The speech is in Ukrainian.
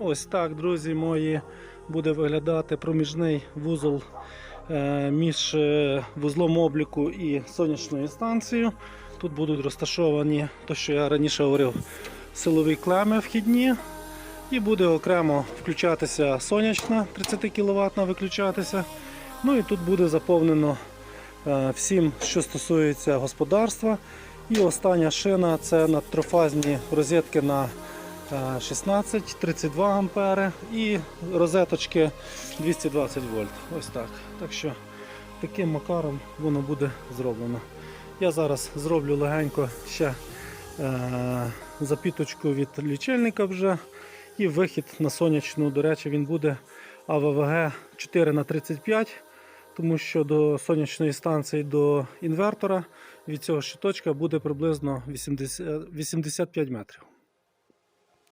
Ось так, друзі мої, буде виглядати проміжний вузол е, між е, вузлом обліку і сонячною станцією. Тут будуть розташовані, то що я раніше говорив, силові клеми вхідні. І буде окремо включатися сонячна 30 кВт виключатися. Ну і тут буде заповнено е, всім, що стосується господарства. І остання шина це на трофазні розетки на 16-32 ампери і розеточки 220 вольт. Ось так. Так що таким макаром воно буде зроблено. Я зараз зроблю легенько ще е, запіточку від лічильника вже. І вихід на сонячну, до речі, він буде АВВГ 4х35, тому що до сонячної станції до інвертора від цього щиточка буде приблизно 80, 85 метрів.